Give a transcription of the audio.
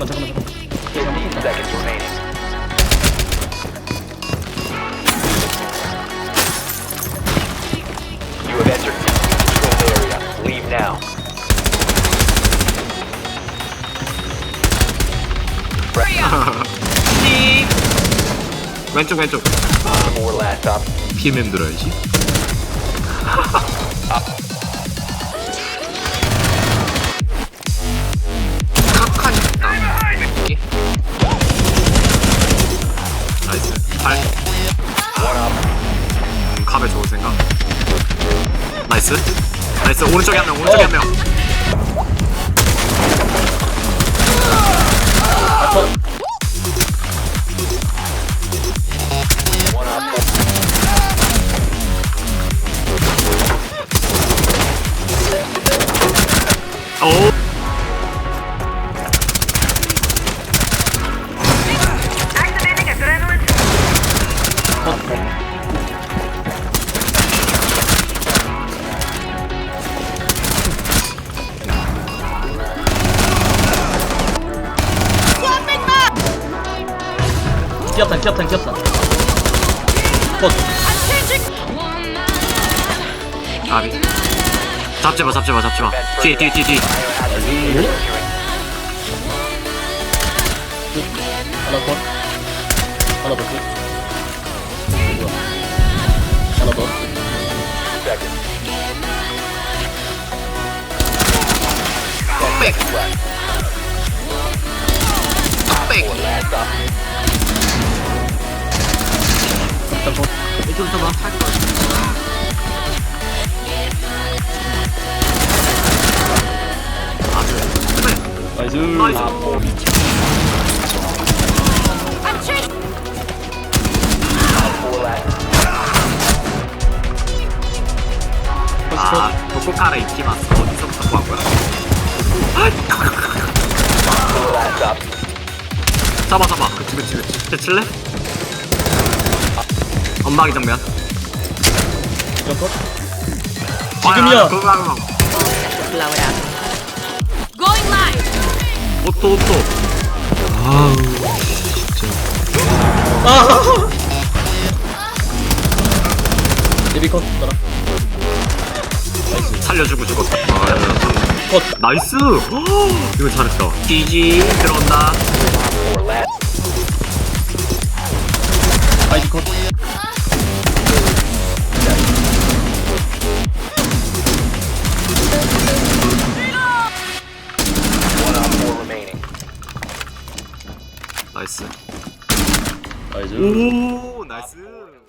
잠깐만 잠깐만 잠깐만 15 seconds remaining. You have entered the controlled area. Leave now. 왼쪽 왼쪽 Four last op. PMM 들어야지 칸 나이스. 나이스. 오른쪽에 한명 오른쪽에 한명. 오 기합탄 기합탄 기합탄 컷. 아비. 잡지마 잡지마 잡지마. 뒤에 뒤에 뒤에 뒤에. 하나 컷 하나 더컷 하나 더. 백 백. 이쪽부터 봐 아주 나이스 나이스 last. 아 도코카라 이키마스 어디서부터 구한 거야. 잡아 잡아 그치 그치 그치 대칠래? 엄마기 정면. 아, 지금이야. Blow it out. Going live. 오토 오토. 아 예비 컷 따라. 살려주고 죽었다. 아, 컷. 나이스. 헉, 이거 잘했다. GG 들어온다 아이디 컷 One op four remaining. 나이스 나이스 오 나이스